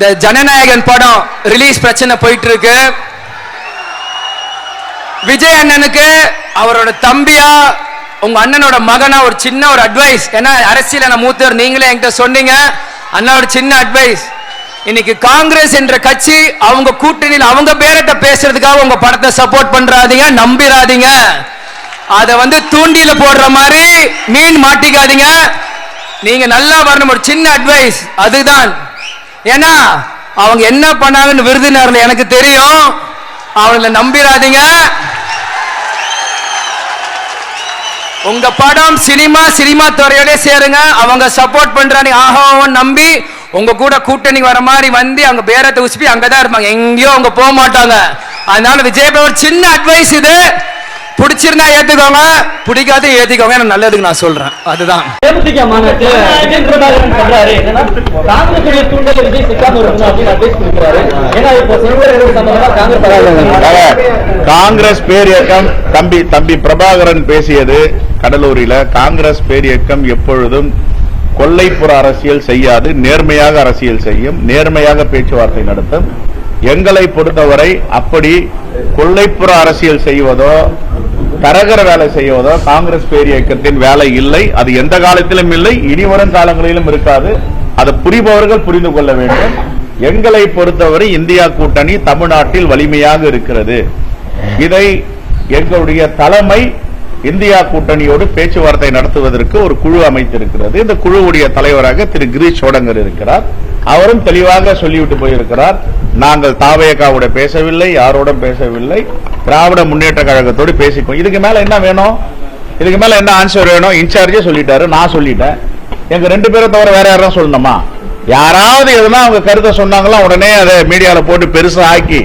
இந்த ஜனநாயகன் படம் ரிலீஸ் பிரச்சனை போயிட்டு இருக்கு விஜய் அண்ணனுக்கு அவரோட தம்பியா உங்க அண்ணனோட மகனா ஒரு சின்ன ஒரு அட்வைஸ் ஏன்னா அரசியல் மூத்தவர் நீங்களே என்கிட்ட சொன்னீங்க. அண்ணாவோட சின்ன அட்வைஸ் இன்னைக்கு காங்கிரஸ் என்ற கட்சி அவங்க கூட்டணியில் அவங்க பேரட்ட பேசுறதுக்காக உங்க படத்தை சப்போர்ட் பண்றாதீங்க நம்பிராதீங்க. அதை வந்து தூண்டில போடுற மாதிரி மீன் மாட்டிக்காதீங்க. நீங்க நல்லா வரணும் ஒரு சின்ன அட்வைஸ் அதுதான். ஏன்னா அவங்க என்ன பண்ணாங்கன்னு விருதுநகர்ல எனக்கு தெரியும். அவங்கள நம்பிடாதீங்க உங்க படம் சினிமா சினிமா துறையோட சேருங்க. அவங்க சப்போர்ட் பண்றாங்க ஆஹாவும் நம்பி உங்க கூட கூட்டணி வர மாதிரி வந்து அவங்க பேரத்தை உசுப்பி அங்கதான் இருப்பாங்க. எங்கேயோ அவங்க போக மாட்டாங்க. அதனால விஜய் ஒரு சின்ன அட்வைஸ் இது. பிடிச்சிருந்தா ஏத்துக்கோங்க. பிடிக்காத ஏத்திக்கோங்க எனக்கு நல்லதுக்கு நான் சொல்றேன். அதுதான். தேமுதிக மாநாட்டுல விஜய் பிரபாகரன் சொல்றாரு என்னன்னா காங்கிரஸ் தூண்டல விஜய் சிக்காம இருக்கணும் அப்படின்னு அட்வைஸ் கொடுக்குறாரு ஏன்னா இப்போ சிறுவர் சம்பந்தமா காங்கிரஸ் அதாவது காங்கிரஸ் பேரியக்கம் தம்பி தம்பி பிரபாகரன் பேசியது கடலூரில காங்கிரஸ் பேரியக்கம் எப்பொழுதும் கொல்லைப்புற அரசியல் செய்யாது நேர்மையாக அரசியல் செய்யும் நேர்மையாக பேச்சுவார்த்தை நடத்தும். எங்களை பொறுத்தவரை அப்படி கொல்லைப்புற அரசியல் செய்வதோ தரகர வேலை செய்வதோ காங்கிரஸ் பேரியக்கத்தின் வேலை இல்லை அது எந்த காலத்திலும் இல்லை இனிவரும் காலங்களிலும் இருக்காது. அதை புரிபவர்கள் புரிந்து கொள்ள வேண்டும். எங்களை பொறுத்தவரை இந்தியா கூட்டணி தமிழ்நாட்டில் வலிமையாக இருக்கிறது. இதை எங்களுடைய தலைமை இந்தியா கூட்டணியோடு பேச்சுவார்த்தை நடத்துவதற்கு ஒரு குழு அமைத்திருக்கிறது. இந்த குழுவுடைய தலைவராக திரு கிரீஷ் சோடங்கர் இருக்கிறார். அவரும் தெளிவாக சொல்லிவிட்டு போயிருக்கிறார். நாங்கள் தாவேகாவோட பேசவில்லை யாரோடும் பேசவில்லை. திராவிட முன்னேற்ற கழகத்தோடு பேசிக்கோ இதுக்கு மேல என்ன வேணும்? இதுக்கு மேல என்ன ஆன்சர் வேணும்? இன்சார்ஜே சொல்லிட்டாரு நான் சொல்லிட்டேன். எங்க ரெண்டு பேரை தவிர வேற யாரும் சொல்லணுமா? யாராவது எதுனா அவங்க கருத்தை சொன்னாங்களா உடனே அதை மீடியால போட்டு பெருசா ஆக்கி.